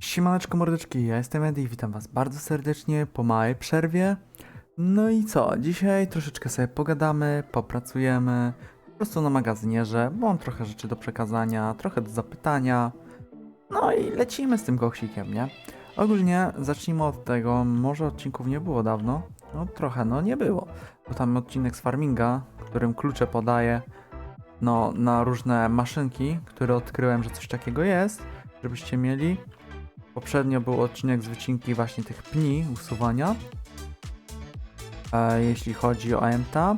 Siemaneczko mordeczki, ja jestem Edy i witam was bardzo serdecznie po małej przerwie. No i co, dzisiaj troszeczkę sobie pogadamy, popracujemy, po prostu na magazynierze, bo mam trochę rzeczy do przekazania, trochę do zapytania. No i lecimy z tym koksikiem, nie? Ogólnie zacznijmy od tego, może odcinków nie było dawno, no trochę, no nie było. Bo tam odcinek z farminga, którym klucze podaję, no na różne maszynki, które odkryłem, że coś takiego jest, żebyście mieli. Poprzednio był odcinek z wycinki właśnie tych pni usuwania. E, jeśli chodzi o MTA,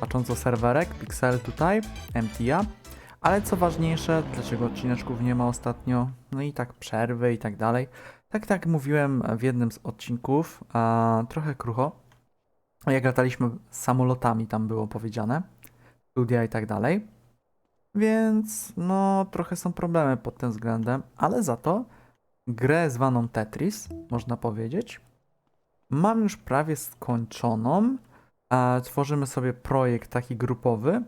patrząc o serwerek, Pixel tutaj, MTA. Ale co ważniejsze, dlaczego odcineczków nie ma ostatnio? No i tak przerwy i tak dalej. Tak, tak mówiłem w jednym z odcinków, e, trochę krucho. Jak lataliśmy samolotami, tam było powiedziane. Studia i tak dalej. Więc no, trochę są problemy pod tym względem, ale za to grę zwaną Tetris, można powiedzieć. Mam już prawie skończoną. E, tworzymy sobie projekt taki grupowy.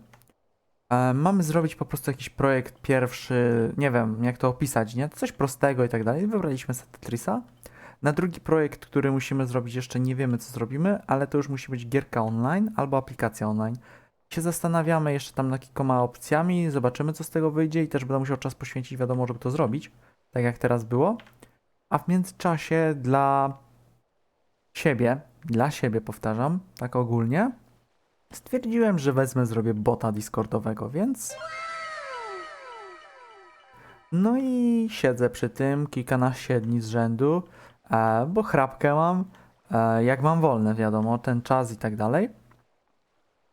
E, mamy zrobić po prostu jakiś projekt pierwszy, nie wiem jak to opisać, nie? Coś prostego i tak dalej. Wybraliśmy sobie Tetrisa. Na drugi projekt, który musimy zrobić, jeszcze nie wiemy co zrobimy, ale to już musi być gierka online albo aplikacja online. Się zastanawiamy jeszcze tam nad kilkoma opcjami, zobaczymy co z tego wyjdzie i też będę musiał czas poświęcić, wiadomo, żeby to zrobić tak jak teraz było. A w międzyczasie dla siebie, dla siebie powtarzam, tak ogólnie, stwierdziłem, że wezmę, zrobię bota Discordowego, więc. No i siedzę przy tym kilkanaście dni z rzędu, e, bo chrapkę mam, e, jak mam wolne, wiadomo, ten czas i tak dalej.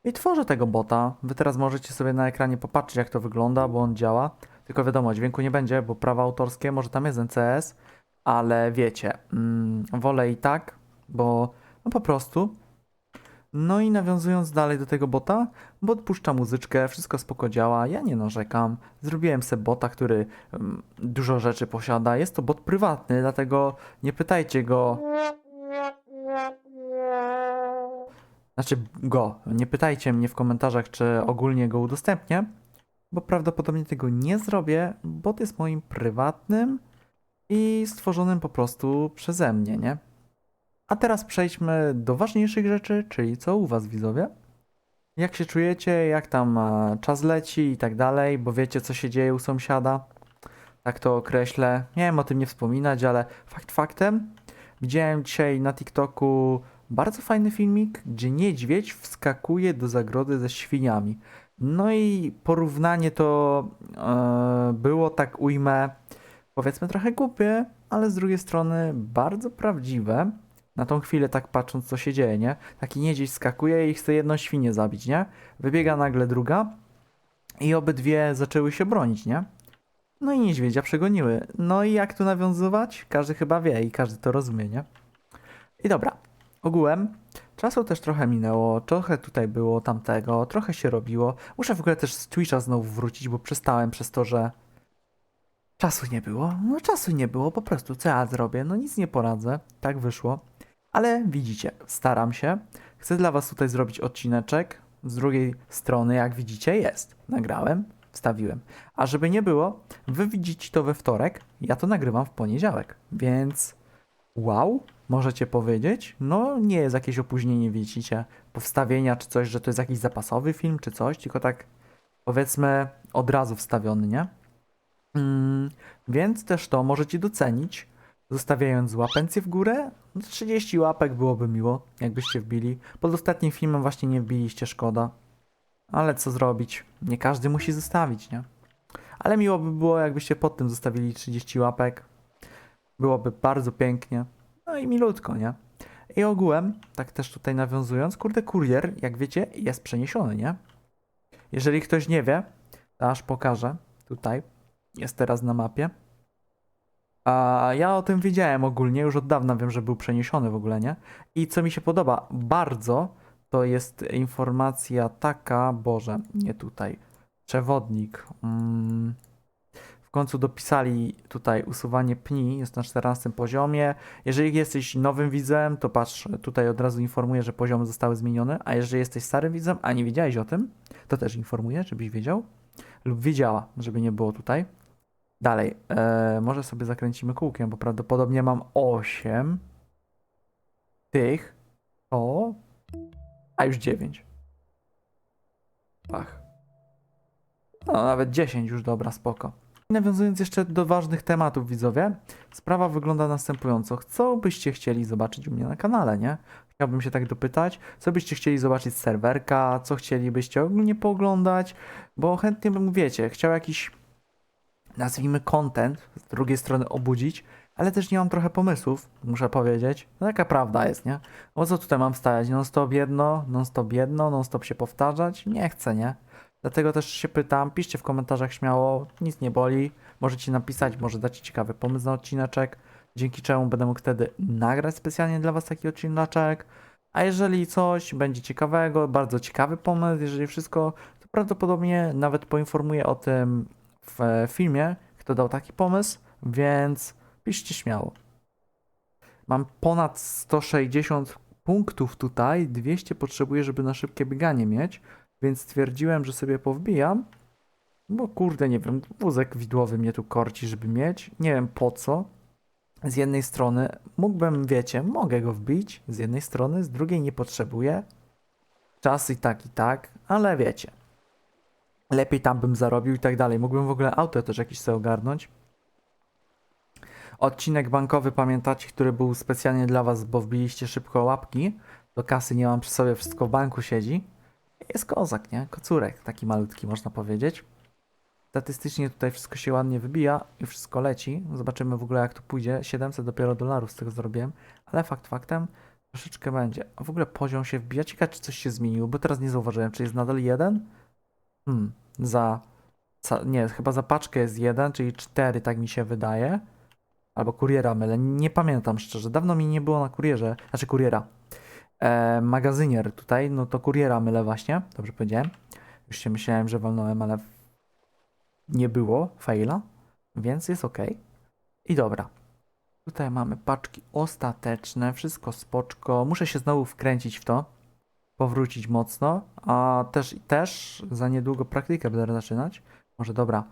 I tworzę tego bota. Wy teraz możecie sobie na ekranie popatrzeć, jak to wygląda, bo on działa. Tylko wiadomo, dźwięku nie będzie, bo prawa autorskie, może tam jest NCS, ale wiecie, mm, wolę i tak, bo no po prostu. No i nawiązując dalej do tego bota, bot puszcza muzyczkę, wszystko spoko działa, ja nie narzekam. Zrobiłem sobie bota, który mm, dużo rzeczy posiada. Jest to bot prywatny, dlatego nie pytajcie go. Znaczy go, nie pytajcie mnie w komentarzach, czy ogólnie go udostępnię bo prawdopodobnie tego nie zrobię, bo to jest moim prywatnym i stworzonym po prostu przeze mnie, nie? A teraz przejdźmy do ważniejszych rzeczy, czyli co u was widzowie? Jak się czujecie, jak tam e, czas leci i tak dalej, bo wiecie co się dzieje u sąsiada? Tak to określę. Wiem o tym nie wspominać, ale fakt faktem, widziałem dzisiaj na TikToku bardzo fajny filmik, gdzie niedźwiedź wskakuje do zagrody ze świniami. No i porównanie to e, było, tak ujmę, powiedzmy trochę głupie, ale z drugiej strony bardzo prawdziwe. Na tą chwilę tak patrząc co się dzieje, nie? Taki niedźwiedź skakuje i chce jedną świnię zabić, nie? Wybiega nagle druga i obydwie zaczęły się bronić, nie? No i niedźwiedzia przegoniły. No i jak tu nawiązywać? Każdy chyba wie i każdy to rozumie, nie? I dobra, ogółem Czasu też trochę minęło, trochę tutaj było tamtego, trochę się robiło. Muszę w ogóle też z Twitcha znowu wrócić, bo przestałem przez to, że czasu nie było. No czasu nie było, po prostu co ja zrobię? No nic nie poradzę, tak wyszło. Ale widzicie, staram się. Chcę dla was tutaj zrobić odcineczek. Z drugiej strony, jak widzicie, jest. Nagrałem, wstawiłem. A żeby nie było, wy widzicie to we wtorek, ja to nagrywam w poniedziałek. Więc wow, możecie powiedzieć. No, nie jest jakieś opóźnienie, widzicie, powstawienia czy coś, że to jest jakiś zapasowy film czy coś, tylko tak powiedzmy od razu wstawiony, nie? Mm, więc też to możecie docenić, zostawiając łapencję w górę. No, 30 łapek byłoby miło, jakbyście wbili. Pod ostatnim filmem właśnie nie wbiliście, szkoda. Ale co zrobić? Nie każdy musi zostawić, nie? Ale miło by było, jakbyście pod tym zostawili 30 łapek. Byłoby bardzo pięknie. No i milutko, nie? I ogółem, tak też tutaj nawiązując, kurde, kurier, jak wiecie, jest przeniesiony, nie? Jeżeli ktoś nie wie, to aż pokażę. Tutaj jest teraz na mapie. A ja o tym wiedziałem ogólnie, już od dawna wiem, że był przeniesiony w ogóle, nie? I co mi się podoba bardzo, to jest informacja taka, Boże, nie tutaj, przewodnik. Mm, końcu dopisali tutaj usuwanie pni, jest na 14 poziomie. Jeżeli jesteś nowym widzem, to patrz, tutaj od razu informuję, że poziomy zostały zmienione, a jeżeli jesteś starym widzem, a nie wiedziałeś o tym, to też informuję, żebyś wiedział lub wiedziała, żeby nie było tutaj. Dalej, e, może sobie zakręcimy kółkiem, bo prawdopodobnie mam 8 tych, o, a już 9. Ach. No, nawet 10 już, dobra, spoko. Nawiązując jeszcze do ważnych tematów, widzowie, sprawa wygląda następująco. Co byście chcieli zobaczyć u mnie na kanale, nie? Chciałbym się tak dopytać, co byście chcieli zobaczyć z serwerka, co chcielibyście ogólnie pooglądać, bo chętnie bym, wiecie, chciał jakiś, nazwijmy, content z drugiej strony obudzić, ale też nie mam trochę pomysłów, muszę powiedzieć. No taka prawda jest, nie? O co tutaj mam wstawiać? Non-stop jedno, non-stop jedno, non-stop się powtarzać? Nie chcę, nie? Dlatego też się pytam, piszcie w komentarzach śmiało, nic nie boli. Możecie napisać, może dacie ciekawy pomysł na odcineczek, dzięki czemu będę mógł wtedy nagrać specjalnie dla Was taki odcineczek. A jeżeli coś będzie ciekawego, bardzo ciekawy pomysł, jeżeli wszystko, to prawdopodobnie nawet poinformuję o tym w e, filmie, kto dał taki pomysł, więc piszcie śmiało. Mam ponad 160 punktów tutaj, 200 potrzebuję, żeby na szybkie bieganie mieć, więc stwierdziłem, że sobie powbijam, bo kurde, nie wiem, wózek widłowy mnie tu korci, żeby mieć, nie wiem po co. Z jednej strony mógłbym, wiecie, mogę go wbić, z jednej strony, z drugiej nie potrzebuję. Czas i tak, i tak, ale wiecie. Lepiej tam bym zarobił i tak dalej. Mógłbym w ogóle auto też jakieś sobie ogarnąć. Odcinek bankowy, pamiętacie, który był specjalnie dla was, bo wbiliście szybko łapki. Do kasy nie mam przy sobie, wszystko w banku siedzi. Jest kozak, nie? Kocurek, taki malutki można powiedzieć. Statystycznie tutaj wszystko się ładnie wybija i wszystko leci. Zobaczymy w ogóle jak to pójdzie. 700 dopiero dolarów z tego zrobiłem, ale fakt faktem troszeczkę będzie. A w ogóle poziom się wbija. Ciekawe czy coś się zmieniło, bo teraz nie zauważyłem, czy jest nadal jeden? Hmm, za... Nie, chyba za paczkę jest jeden, czyli cztery, tak mi się wydaje. Albo kuriera mylę, nie pamiętam szczerze. Dawno mi nie było na kurierze, znaczy kuriera. E, magazynier tutaj, no to kuriera mylę właśnie, dobrze powiedziałem. Już się myślałem, że walnąłem, ale nie było faila, więc jest ok. I dobra. Tutaj mamy paczki ostateczne, wszystko spoczko. Muszę się znowu wkręcić w to, powrócić mocno, a też, też za niedługo praktykę będę zaczynać. Może dobra,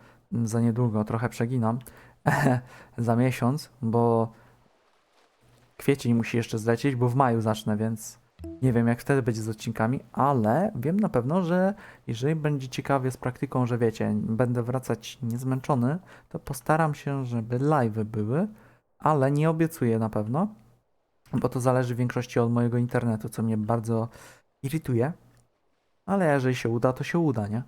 za niedługo, trochę przeginam. za miesiąc, bo kwiecień musi jeszcze zlecieć, bo w maju zacznę, więc nie wiem jak wtedy będzie z odcinkami, ale wiem na pewno, że jeżeli będzie ciekawie z praktyką, że wiecie, będę wracać niezmęczony, to postaram się, żeby live'y były, ale nie obiecuję na pewno, bo to zależy w większości od mojego internetu, co mnie bardzo irytuje, ale jeżeli się uda, to się uda, nie?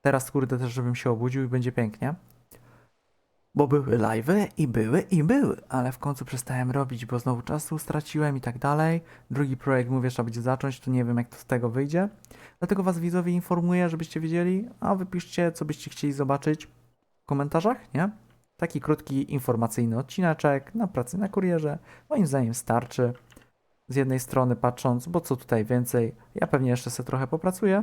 Teraz kurde też, żebym się obudził i będzie pięknie. Bo były live'y i były i były, ale w końcu przestałem robić, bo znowu czasu straciłem i tak dalej. Drugi projekt mówię, trzeba będzie zacząć, to nie wiem jak to z tego wyjdzie. Dlatego was widzowie informuję, żebyście wiedzieli, a wypiszcie co byście chcieli zobaczyć w komentarzach, nie? Taki krótki informacyjny odcineczek na pracy na kurierze, moim zdaniem starczy. Z jednej strony patrząc, bo co tutaj więcej, ja pewnie jeszcze sobie trochę popracuję.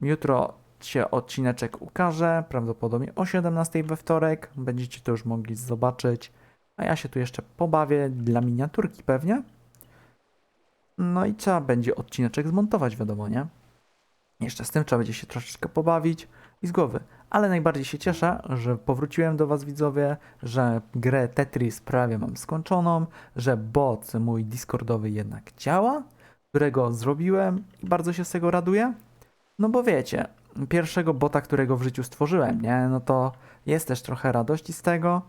Jutro się odcineczek ukaże, prawdopodobnie o 17 we wtorek. Będziecie to już mogli zobaczyć. A ja się tu jeszcze pobawię dla miniaturki pewnie. No i trzeba będzie odcineczek zmontować, wiadomo, nie? Jeszcze z tym trzeba będzie się troszeczkę pobawić i z głowy. Ale najbardziej się cieszę, że powróciłem do Was widzowie, że grę Tetris prawie mam skończoną, że bot mój Discordowy jednak działa, którego zrobiłem i bardzo się z tego raduję. No bo wiecie, pierwszego bota, którego w życiu stworzyłem, nie? No to jest też trochę radości z tego.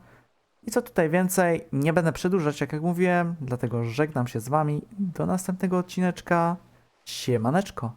I co tutaj więcej, nie będę przedłużać, jak, jak mówiłem, dlatego żegnam się z wami. Do następnego odcineczka. Siemaneczko.